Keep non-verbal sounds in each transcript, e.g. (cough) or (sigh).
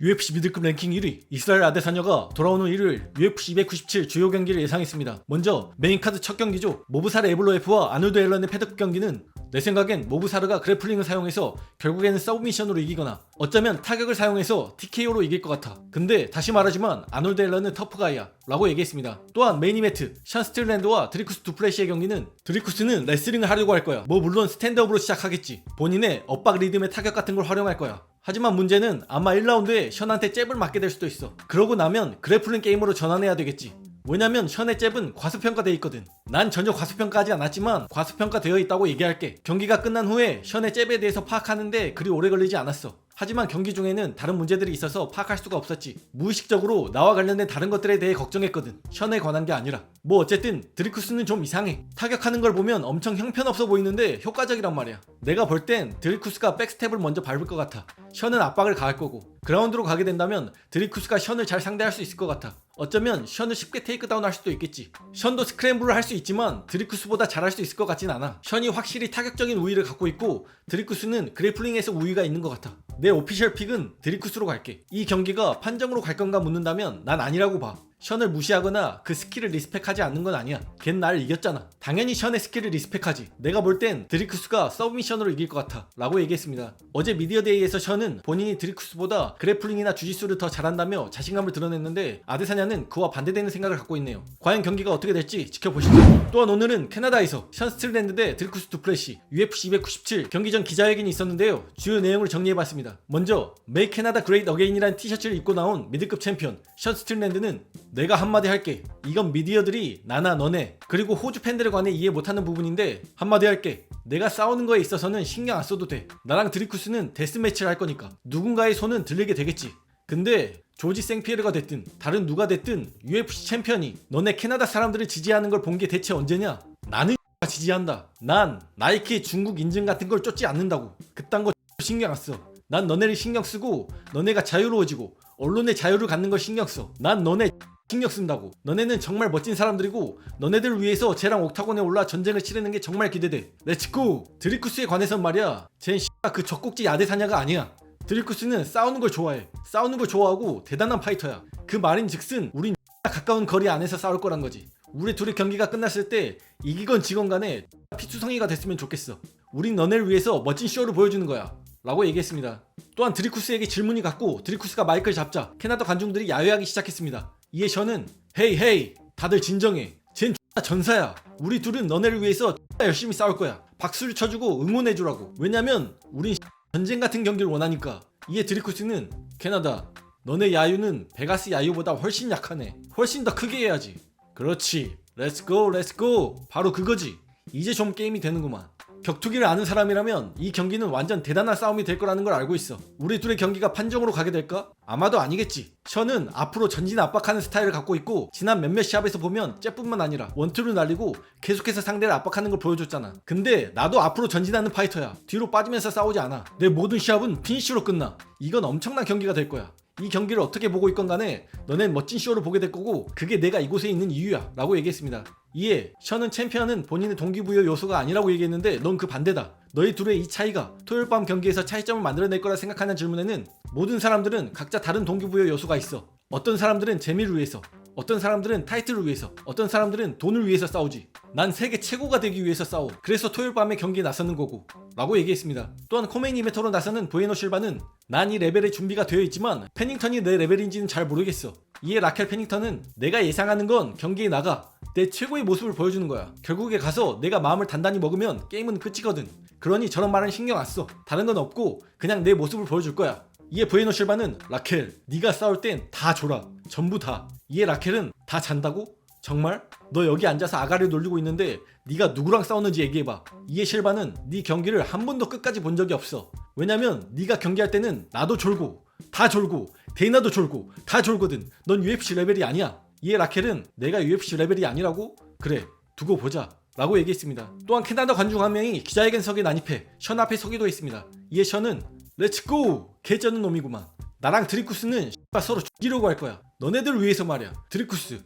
UFC 미들급 랭킹 1위 이스라엘 아데사녀가 돌아오는 일요일 UFC 297 주요 경기를 예상했습니다. 먼저 메인 카드 첫 경기죠. 모브사르 에블로에프와 아놀드 앨런의 패드급 경기는 내 생각엔 모브사르가 그래플링을 사용해서 결국에는 서브미션으로 이기거나 어쩌면 타격을 사용해서 TKO로 이길 것 같아. 근데 다시 말하지만 아놀드 앨런은 터프가이야 라고 얘기했습니다. 또한 메인 이벤트 션 스틸랜드와 드리쿠스 두플래시의 경기는 드리쿠스는 레슬링을 하려고 할 거야. 뭐 물론 스탠드업으로 시작하겠지. 본인의 엇박 리듬의 타격 같은 걸 활용할 거야. 하지만 문제는 아마 1라운드에 션한테 잽을 맞게 될 수도 있어. 그러고 나면 그래플링 게임으로 전환해야 되겠지. 왜냐면 션의 잽은 과소평가돼 있거든. 난 전혀 과소평가하지 않았지만 과소평가되어 있다고 얘기할게. 경기가 끝난 후에 션의 잽에 대해서 파악하는데 그리 오래 걸리지 않았어. 하지만 경기 중에는 다른 문제들이 있어서 파악할 수가 없었지. 무의식적으로 나와 관련된 다른 것들에 대해 걱정했거든. 션에 관한 게 아니라. 뭐 어쨌든 드리쿠스는 좀 이상해. 타격하는 걸 보면 엄청 형편없어 보이는데 효과적이란 말이야. 내가 볼 땐 드리쿠스가 백스텝을 먼저 밟을 것 같아. 션은 압박을 가할 거고. 그라운드로 가게 된다면 드리쿠스가 션을 잘 상대할 수 있을 것 같아. 어쩌면 션을 쉽게 테이크다운 할 수도 있겠지. 션도 스크램블을 할 수 있지만 드리쿠스보다 잘할 수 있을 것 같진 않아. 션이 확실히 타격적인 우위를 갖고 있고 드리쿠스는 그래플링에서 우위가 있는 것 같아. 내 오피셜 픽은 드리쿠스로 갈게. 이 경기가 판정으로 갈 건가 묻는다면 난 아니라고 봐. 션을 무시하거나 그 스킬을 리스펙하지 않는 건 아니야. 걘날 이겼잖아. 당연히 션의 스킬을 리스펙하지. 내가 볼 땐 드리쿠스가 서브미션으로 이길 것 같아. 라고 얘기했습니다. 어제 미디어데이에서 션은 본인이 드리쿠스보다 그래플링이나 주짓수를 더 잘한다며 자신감을 드러냈는데 아데사냐는 그와 반대되는 생각을 갖고 있네요. 과연 경기가 어떻게 될지 지켜보시죠. 또한 오늘은 캐나다에서 션 스틸랜드 대 드리쿠스 두플래시 UFC 297 경기 전 기자회견이 있었는데요. 주요 내용을 정리해봤습니다. 먼저 메이 캐나다 그레이트 어게인이라는 티셔츠를 입고 나온 미드급 챔피언 션 스틸랜드는 내가 한마디 할게. 이건 미디어들이 나나 너네 그리고 호주 팬들에 관해 이해 못하는 부분인데 한마디 할게. 내가 싸우는 거에 있어서는 신경 안 써도 돼. 나랑 드리쿠스는 데스매치를 할 거니까 누군가의 손은 들리게 되겠지. 근데 조지 생피에르가 됐든 다른 누가 됐든 UFC 챔피언이 너네 캐나다 사람들을 지지하는 걸 본 게 대체 언제냐? 나는 (laughs) 지지한다. 난 나이키 중국 인증 같은 걸 쫓지 않는다고. 그딴 거 (laughs) 신경 안 써. 난 너네를 신경 쓰고 너네가 자유로워지고 언론의 자유를 갖는 걸 신경 써. 난 너네 신경 쓴다고. 너네는 정말 멋진 사람들이고 너네들을 위해서 쟤랑 옥타곤에 올라 전쟁을 치르는 게 정말 기대돼. 렛츠고! 드리쿠스에 관해선 말이야. 쟨 씨가 그 적국지 야대사냐가 아니야. 드리쿠스는 싸우는 걸 좋아해. 싸우는 걸 좋아하고 대단한 파이터야. 그 말인 즉슨 우린 가까운 거리 안에서 싸울 거란 거지. 우리 둘의 경기가 끝났을 때 이기건 지건 간에 피투성이가 됐으면 좋겠어. 우린 너네를 위해서 멋진 쇼를 보여주는 거야. 라고 얘기했습니다. 또한 드리쿠스에게 질문이 갔고 드리쿠스가 마이크를 잡자 캐나다 관중들이 야유하기 시작했습니다. 이에 션은 헤이 헤이 다들 진정해. 쟨 X나 전사야. 우리 둘은 너네를 위해서 X나 열심히 싸울 거야. 박수를 쳐주고 응원해주라고. 왜냐면 우린 전쟁 같은 경기를 원하니까. 이에 드리쿠스는 캐나다 너네 야유는 베가스 야유보다 훨씬 약하네. 훨씬 더 크게 해야지. 그렇지. 렛츠고 렛츠고 바로 그거지. 이제 좀 게임이 되는구만. 격투기를 아는 사람이라면 이 경기는 완전 대단한 싸움이 될 거라는 걸 알고 있어. 우리 둘의 경기가 판정으로 가게 될까? 아마도 아니겠지. 션은 앞으로 전진 압박하는 스타일을 갖고 있고 지난 몇몇 시합에서 보면 잽뿐만 아니라 원투를 날리고 계속해서 상대를 압박하는 걸 보여줬잖아. 근데 나도 앞으로 전진하는 파이터야. 뒤로 빠지면서 싸우지 않아. 내 모든 시합은 피니쉬로 끝나. 이건 엄청난 경기가 될 거야. 이 경기를 어떻게 보고 있건 간에 너넨 멋진 쇼를 보게 될 거고 그게 내가 이곳에 있는 이유야 라고 얘기했습니다. 이에 션은 챔피언은 본인의 동기부여 요소가 아니라고 얘기했는데 넌 그 반대다. 너희 둘의 이 차이가 토요일 밤 경기에서 차이점을 만들어낼 거라 생각하는 질문에는 모든 사람들은 각자 다른 동기부여 요소가 있어. 어떤 사람들은 재미를 위해서 어떤 사람들은 타이틀을 위해서 어떤 사람들은 돈을 위해서 싸우지. 난 세계 최고가 되기 위해서 싸워. 그래서 토요일 밤에 경기에 나서는 거고. 라고 얘기했습니다. 또한 코메인 이메토로 나서는 부에노 실바는 난 이 레벨에 준비가 되어 있지만 페닝턴이 내 레벨인지는 잘 모르겠어. 이에 라켈 페닝턴은 내가 예상하는 건 경기에 나가 내 최고의 모습을 보여주는 거야. 결국에 가서 내가 마음을 단단히 먹으면 게임은 끝이거든. 그러니 저런 말은 신경 안 써. 다른 건 없고 그냥 내 모습을 보여줄 거야. 이에 부에노 실바는 라켈 네가 싸울 땐 다 줘라. 전부 다 이에 라켈은 다 잔다고? 정말? 너 여기 앉아서 아가를 놀리고 있는데 네가 누구랑 싸웠는지 얘기해봐 이에 실바는 네 경기를 한 번도 끝까지 본 적이 없어 왜냐면 네가 경기할 때는 나도 졸고 다 졸고 데이나도 졸고 다 졸거든 넌 UFC 레벨이 아니야 이에 라켈은 내가 UFC 레벨이 아니라고? 그래 두고 보자 라고 얘기했습니다 또한 캐나다 관중 한 명이 기자회견석에 난입해 션 앞에 서기도 했습니다 이에 션은 렛츠고! 개쩌는 놈이구만. 나랑 드리쿠스는 X가 서로 죽이려고 할 거야. 너네들 위해서 말이야. 드리쿠스.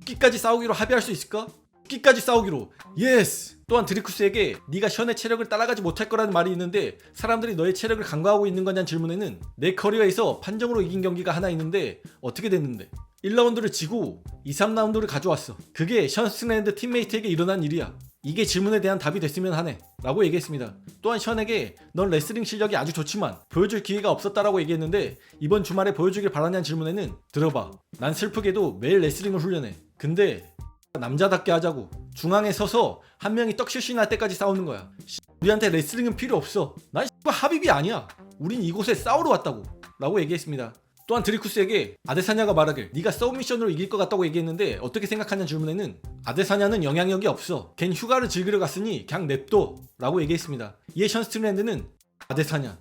죽기까지 싸우기로 합의할 수 있을까? 끼까지 싸우기로 예스 또한 드리쿠스에게 네가 션의 체력을 따라가지 못할 거라는 말이 있는데 사람들이 너의 체력을 간과하고 있는 거냐는 질문에는 내 커리어에서 판정으로 이긴 경기가 하나 있는데 어떻게 됐는데 1라운드를 지고 2, 3라운드를 가져왔어 그게 션 스트랜드 팀메이트에게 일어난 일이야 이게 질문에 대한 답이 됐으면 하네 라고 얘기했습니다. 또한 션에게 넌 레슬링 실력이 아주 좋지만 보여줄 기회가 없었다라고 얘기했는데 이번 주말에 보여주길 바라냐는 질문에는 들어봐. 난 슬프게도 매일 레슬링을 훈련해. 근데 남자답게 하자고. 중앙에 서서 한 명이 떡실신 날 때까지 싸우는 거야. 씨, 우리한테 레슬링은 필요 없어. 난 씨발 하비비 아니야. 우린 이곳에 싸우러 왔다고. 라고 얘기했습니다 또한 드리쿠스에게 아데사냐가 말하길 네가 서브미션으로 이길 것 같다고 얘기했는데 어떻게 생각하냐는 질문에는 아데사냐는 영향력이 없어. 걘 휴가를 즐기러 갔으니 그냥 냅둬 라고 얘기했습니다. 이에 션 스트랜드는 아데사냐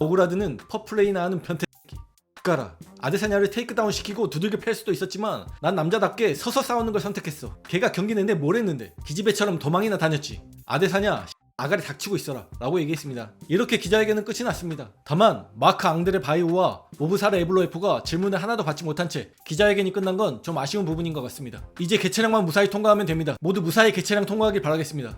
오그라드는 퍼플레이나 하는 변태 가라. 아데사냐를 테이크다운 시키고 두들겨 팰 수도 있었지만 난 남자답게 서서 싸우는 걸 선택했어. 걔가 경기 내내 뭘 했는데? 기집애처럼 도망이나 다녔지. 아데사냐 아가리 닥치고 있어라 라고 얘기했습니다. 이렇게 기자회견은 끝이 났습니다. 다만 마크 앙드레 바이오와 모브사르 에블로에프가 질문을 하나도 받지 못한 채 기자회견이 끝난 건 좀 아쉬운 부분인 것 같습니다. 이제 개체량만 무사히 통과하면 됩니다. 모두 무사히 개체량 통과하길 바라겠습니다